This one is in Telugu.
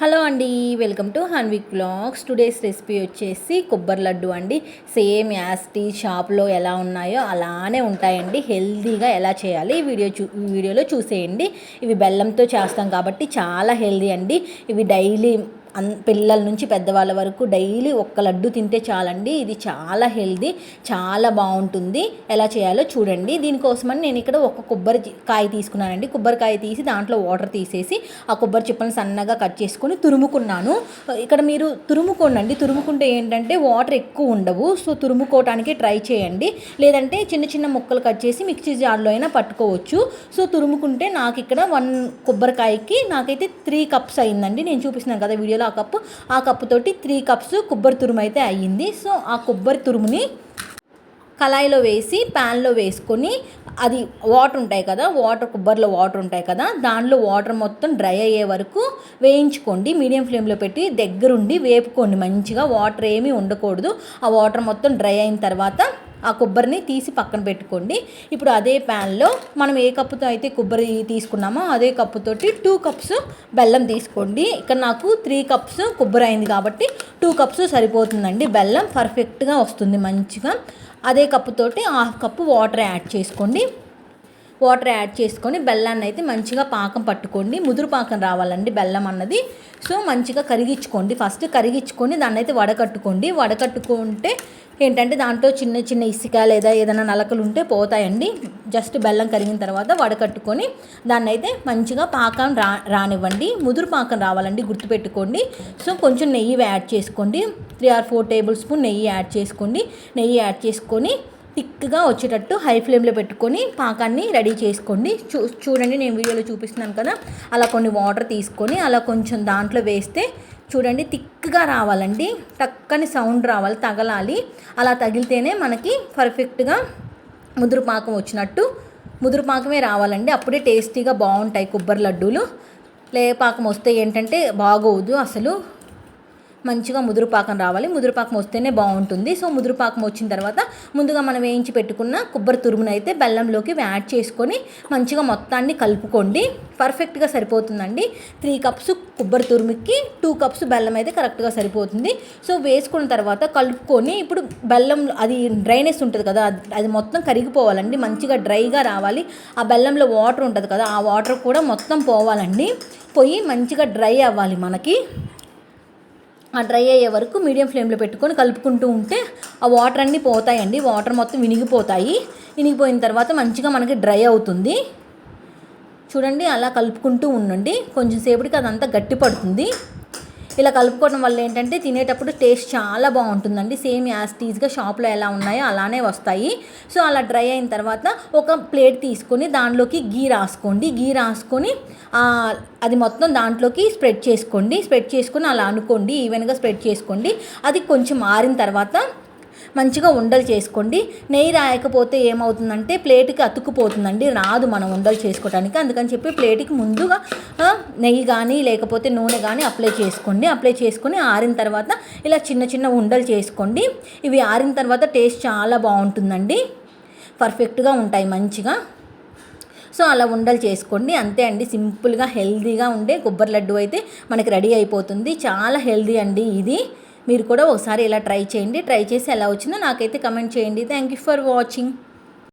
హలో అండి welcome to Hanvik blogs today's recipe వచ్చేసి కొబ్బరి లడ్డు అండి. సేమ్ యాస్టీ షాప్లో ఎలా ఉన్నాయో అలానే ఉంటాయండి. హెల్తీగా ఎలా చేయాలి ఈ వీడియో చూ వీడియోలో చూసేయండి. ఇవి బెల్లంతో చేస్తాం కాబట్టి చాలా హెల్దీ అండి. ఇవి డైలీ అన్ పిల్లల నుంచి పెద్దవాళ్ళ వరకు డైలీ ఒక్క లడ్డు తింటే చాలండి. ఇది చాలా హెల్దీ చాలా బాగుంటుంది. ఎలా చేయాలో చూడండి. దీనికోసమని నేను ఇక్కడ ఒక కొబ్బరి కాయ తీసుకున్నానండి. కొబ్బరికాయ తీసి దాంట్లో వాటర్ తీసేసి ఆ కొబ్బరి చిప్పలను సన్నగా కట్ చేసుకొని తురుముకున్నాను. ఇక్కడ మీరు తురుముకోండి తురుముకుంటే ఏంటంటే వాటర్ ఎక్కువ ఉండవు. సో తురుముకోవటానికి ట్రై చేయండి. లేదంటే చిన్న చిన్న ముక్కలు కట్ చేసి మిక్సీ జార్లో అయినా పట్టుకోవచ్చు. సో తురుముకుంటే నాకు ఇక్కడ వన్ కొబ్బరికాయకి నాకైతే త్రీ కప్స్ అయిందండి. నేను చూపిస్తున్నాను కదా వీడియో ఆ కప్పు ఆ కప్పుతోటి త్రీ కప్స్ కొబ్బరి తురుము అయితే అయ్యింది. సో ఆ కొబ్బరి తురుముని కళాయిలో వేసి ప్యాన్లో వేసుకొని అది వాటర్ ఉంటాయి కదా వాటర్ కొబ్బరిలో వాటర్ ఉంటాయి కదా దానిలో వాటర్ మొత్తం డ్రై అయ్యే వరకు వేయించుకోండి. మీడియం ఫ్లేమ్లో పెట్టి దగ్గరుండి వేపుకోండి. మంచిగా వాటర్ ఏమీ ఉండకూడదు. ఆ వాటర్ మొత్తం డ్రై అయిన తర్వాత ఆ కొబ్బరిని తీసి పక్కన పెట్టుకోండి. ఇప్పుడు అదే ప్యాన్లో మనం ఏ కప్పుతో అయితే కొబ్బరి తీసుకున్నామో అదే కప్పుతోటి టూ కప్స్ బెల్లం తీసుకోండి. ఇక్కడ నాకు త్రీ కప్స్ కొబ్బరి అయింది కాబట్టి టూ కప్స్ సరిపోతుందండి. బెల్లం పర్ఫెక్ట్గా వస్తుంది మంచిగా. అదే కప్పుతోటి హాఫ్ కప్పు వాటర్ యాడ్ చేసుకోండి. వాటర్ యాడ్ చేసుకొని బెల్లాన్ని అయితే మంచిగా పాకం పట్టుకోండి. ముదురు పాకం రావాలండి బెల్లం అన్నది. సో మంచిగా కరిగించుకోండి. ఫస్ట్ కరిగించుకొని దాన్ని అయితే వడకట్టుకోండి. వడకట్టుకుంటే ఏంటంటే దాంట్లో చిన్న చిన్న ఇసుక లేదా ఏదైనా నలకలు ఉంటే పోతాయండి. జస్ట్ బెల్లం కరిగిన తర్వాత వడకట్టుకొని దాన్ని అయితే మంచిగా పాకం రా రానివ్వండి. ముదురు పాకం రావాలండి గుర్తుపెట్టుకోండి. సో కొంచెం నెయ్యి యాడ్ చేసుకోండి. Three or four tablespoon నెయ్యి యాడ్ చేసుకోండి. నెయ్యి యాడ్ చేసుకొని థిక్గా వచ్చేటట్టు హై ఫ్లేమ్లో పెట్టుకొని పాకాన్ని రెడీ చేసుకోండి. చూ చూడండి నేను వీడియోలో చూపిస్తున్నాను కదా. అలా కొన్ని వాటర్ తీసుకొని అలా కొంచెం దాంట్లో వేస్తే చూడండి థిక్గా రావాలండి. టక్కని సౌండ్ రావాలి తగలాలి. అలా తగిలితేనే మనకి పర్ఫెక్ట్గా ముదురు పాకం వచ్చినట్టు ముదురు పాకమే రావాలండి. అప్పుడే టేస్టీగా బాగుంటాయి కొబ్బరి లడ్డూలు. లేపాకం వస్తే ఏంటంటే బాగోదు అసలు. మంచిగా ముదురుపాకం రావాలి. ముదురుపాకం వస్తేనే బాగుంటుంది. సో ముదురుపాకం వచ్చిన తర్వాత ముందుగా మనం వేయించి పెట్టుకున్న కొబ్బరి తురుమును అయితే బెల్లంలోకి యాడ్ చేసుకొని మంచిగా మొత్తాన్ని కలుపుకోండి. పర్ఫెక్ట్గా సరిపోతుందండి. త్రీ కప్స్ కొబ్బరి తురుముకి టూ కప్స్ బెల్లం అయితే కరెక్ట్గా సరిపోతుంది. సో వేసుకున్న తర్వాత కలుపుకొని ఇప్పుడు బెల్లం అది డ్రైనెస్ ఉంటుంది కదా అది మొత్తం కరిగిపోవాలండి. మంచిగా డ్రైగా రావాలి. ఆ బెల్లంలో వాటర్ ఉంటుంది కదా ఆ వాటర్ కూడా మొత్తం పోవాలండి. పోయి మంచిగా డ్రై అవ్వాలి మనకి. ఆ డ్రై అయ్యే వరకు మీడియం ఫ్లేమ్లో పెట్టుకొని కలుపుకుంటూ ఉంటే ఆ వాటర్ అన్నీ పోతాయండి. వాటర్ మొత్తం వినిగిపోతాయి. వినిగిపోయిన తర్వాత మంచిగా మనకి డ్రై అవుతుంది. చూడండి అలా కలుపుకుంటూ ఉండండి. కొంచెం సేపటికి అదంతా గట్టి పడుతుంది. ఇలా కలుపుకోవడం వల్ల ఏంటంటే తినేటప్పుడు టేస్ట్ చాలా బాగుంటుందండి. సేమ్ యాస్టీజ్గా షాప్లో ఎలా ఉన్నాయో అలానే వస్తాయి. సో అలా డ్రై అయిన తర్వాత ఒక ప్లేట్ తీసుకొని దానిలోకి గీ రాసుకోండి. గీ రాసుకొని అది మొత్తం దాంట్లోకి స్ప్రెడ్ చేసుకోండి. స్ప్రెడ్ చేసుకొని అలా అనుకోండి. ఈవెన్గా స్ప్రెడ్ చేసుకోండి. అది కొంచెం మారిన తర్వాత మంచిగా ఉండలు చేసుకోండి. నెయ్యి రాయకపోతే ఏమవుతుందంటే ప్లేట్కి అతుక్కుపోతుందండి. రాదు మనం ఉండలు చేసుకోవడానికి అందుకని చెప్పి ప్లేట్కి ముందుగా నెయ్యి కానీ లేకపోతే నూనె కానీ అప్లై చేసుకోండి. అప్లై చేసుకొని ఆరిన తర్వాత ఇలా చిన్న చిన్న ఉండలు చేసుకోండి. ఇవి ఆరిన తర్వాత టేస్ట్ చాలా బాగుంటుందండి. పర్ఫెక్ట్గా ఉంటాయి మంచిగా. సో అలా ఉండలు చేసుకోండి. అంతే అండి. సింపుల్గా హెల్దీగా ఉండే కొబ్బరి లడ్డు అయితే మనకి రెడీ అయిపోతుంది. చాలా హెల్దీ అండి ఇది. మీరు కూడా ఒకసారి ఇలా ట్రై చేయండి. ట్రై చేసి ఎలా వచ్చిందో నాకైతే కమెంట్ చేయండి. Thank you for watching